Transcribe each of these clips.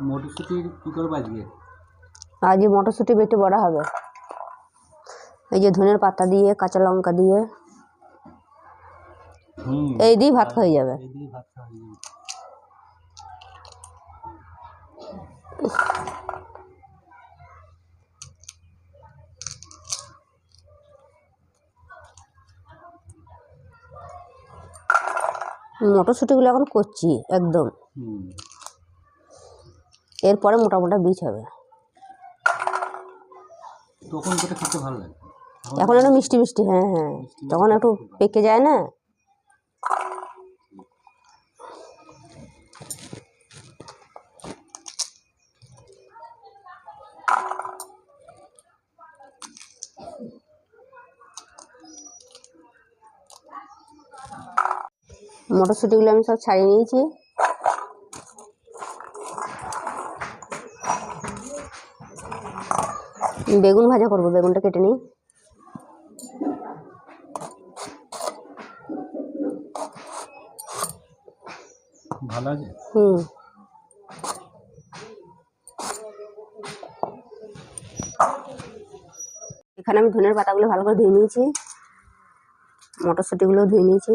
মটরশুঁটির কী করব আজকে আজ এই মটরশুঁটি বেটে বড়া হবে। এই যে ধনের পাতা দিয়ে কাঁচা লঙ্কা দিয়ে। এই দিয়ে ভাত হয়ে খাওয়া যাবে। মটরশুঁটিগুলো এখন করছি একদম। হুম। এরপরে মোটা মোটা বীজ হবে। তখন যেটা খেতে ভালো লাগে। এখন একটু মিষ্টি মিষ্টি হ্যাঁ হ্যাঁ। তখন একটু পেকে যায় না? মটরশুঁটিগুলো আমি সব ছাড়িয়ে নিয়েছি। বেগুন ভাজা করব বেগুনটা কেটে নিই। ভালো আছে? হুম। এখানে আমি ধনের পাতাগুলো ভালো করে ধুয়ে নিয়েছি। মটরশুঁটিগুলো ধুয়ে নিয়েছি।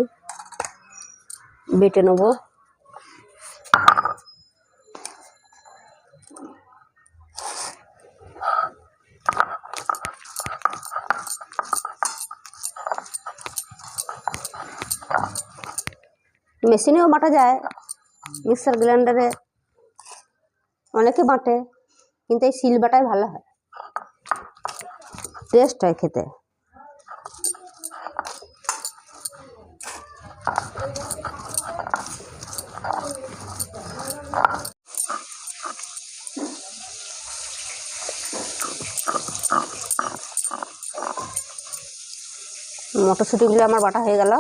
বেটে নেব। মেশিনেও বাটা যায়, মিক্সার গ্রাইন্ডারে অনেকে বাটে, কিন্তু এই শিল বাটাই ভালো হয়। টেস্ট হয় খেতে। মটরশুঁটিগুলো আমার বাটা হয়ে গেল।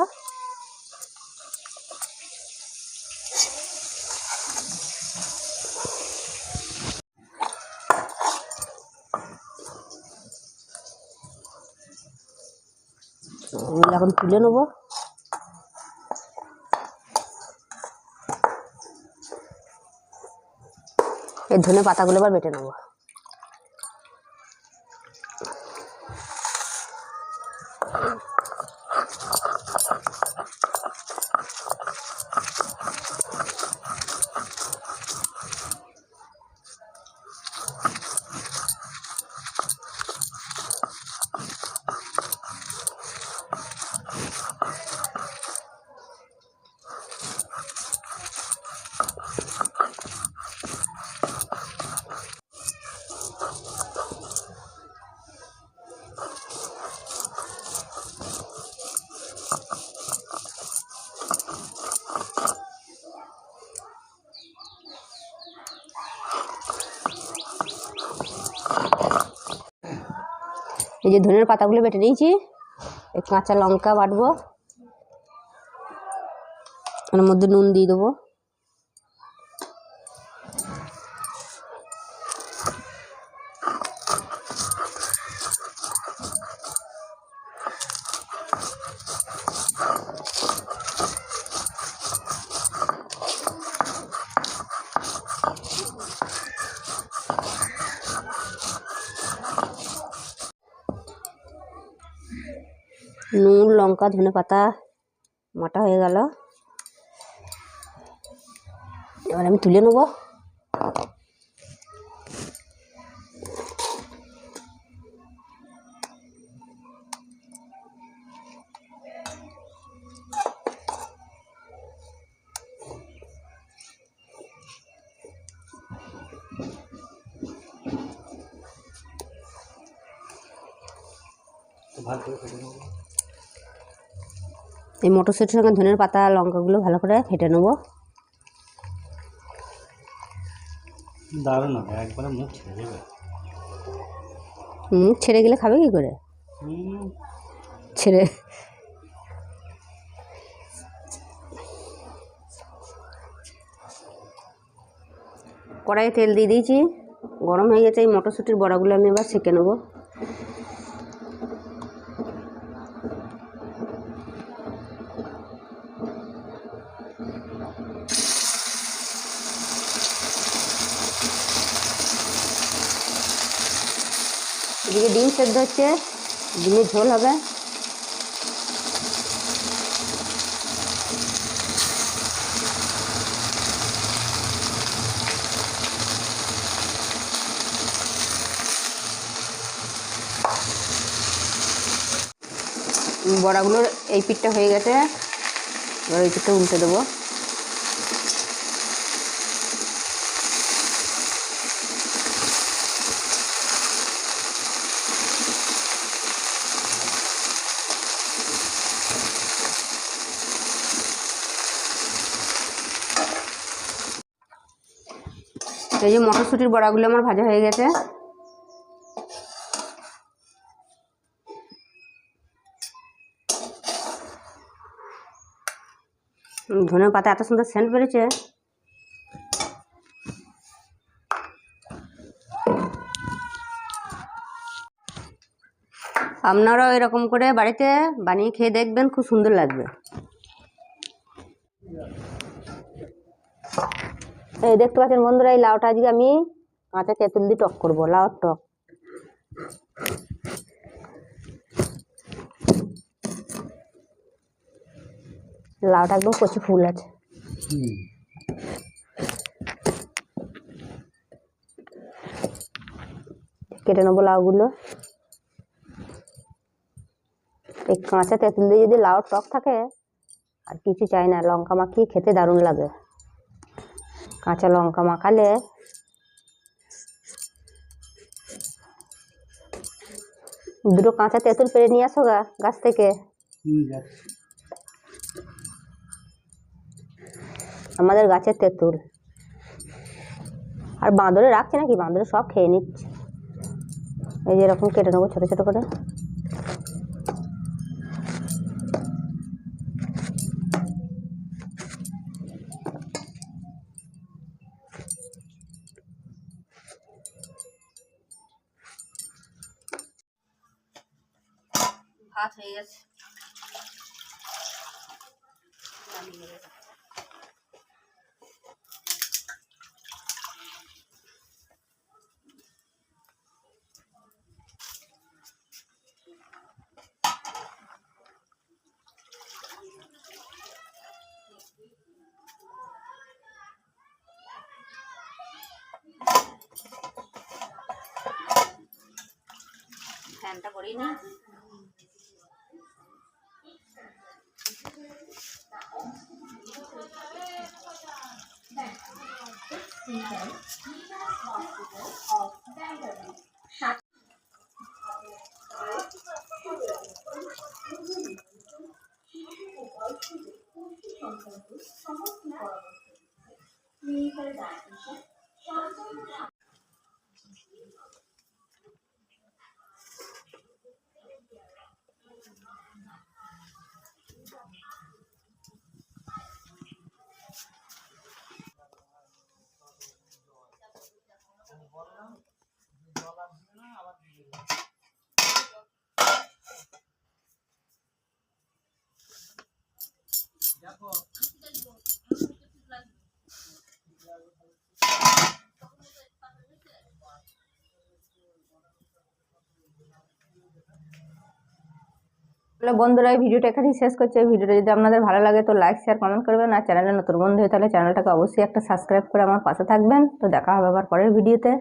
এগুলো এখন তুলে নেব। এর ধনে পাতাগুলো আবার বেটে নেব। এই যে ধনের পাতাগুলো বেটে নিয়েছি। কাঁচা লঙ্কা বাটবো। এর মধ্যে নুন দিয়ে দেবো নুন লঙ্কা, ধনে পাতা মাটা হয়ে গেল। এবার আমি তুলে নেব। তো ভালো করে ফেটে নেব। এই মটরশুঁটির সঙ্গে ধনের পাতা লঙ্কাগুলো ভালো করে ফেটে নেব। দারুণ হবে একবারে মুখ ছেড়ে যাবে মুখ ছেড়ে গেলে খাবে কি করে? ছেড়ে কড়াইয়ে তেল দিয়ে দিয়েছি গরম হয়ে গেছে এই মটরশুঁটির বড়াগুলো আমি এবার সেঁকে নেব। এদিকে ডিম সেদ্ধ হচ্ছে, ডিমের ঝোল হবে। বড়াগুলোর এই পিঠটা হয়ে গেছে, এবার এই পিঠটা উল্টে দেবো। এই যে মটরশুঁটির বড়াগুলো আমার ভাজা হয়ে গেছে। ধনে পাতা এত সুন্দর সেন্ট বেরিয়েছে আপনারাও এরকম করে বাড়িতে বানিয়ে খেয়ে দেখবেন, খুব সুন্দর লাগবে। এই দেখতে পাচ্ছেন বন্ধুরা এই লাউটা আজকে আমি কাঁচা তেঁতুল দিয়ে টক করব লাউর টক। লাউটা একদম কচি ফুল আছে। কেটে নেব লাউগুলো। এই কাঁচা তেঁতুল দিয়ে যদি লাউর টক থাকে আর কিছু চাই না লঙ্কা মাখিয়ে খেতে দারুণ লাগে। কাঁচা লঙ্কা মাখালে দুটো কাঁচা তেঁতুল পেরে নিয়ে আসো গা গাছ থেকে। আমাদের গাছের তেঁতুল। আর বাঁদরে রাখছে নাকি? বাঁদরে সব খেয়ে নিচ্ছে। এই যে এরকম কেটে নেব ছোটো ছোটো করে। ভাত হয়ে গেছে। ফ্যানটা করিয়ে নি। তাহলে বন্ধুরা, এই ভিডিওটা এখানেই শেষ করছে। ভিডিওটা যদি আপনাদের ভালো লাগে, তো লাইক শেয়ার কমেন্ট করবেন। আর চ্যানেলে নতুন বন্ধু হয়ে তাহলে চ্যানেলটাকে অবশ্যই একটা সাবস্ক্রাইব করে আমার পাশে থাকবেন। তো দেখা হবে আবার পরের ভিডিওতে।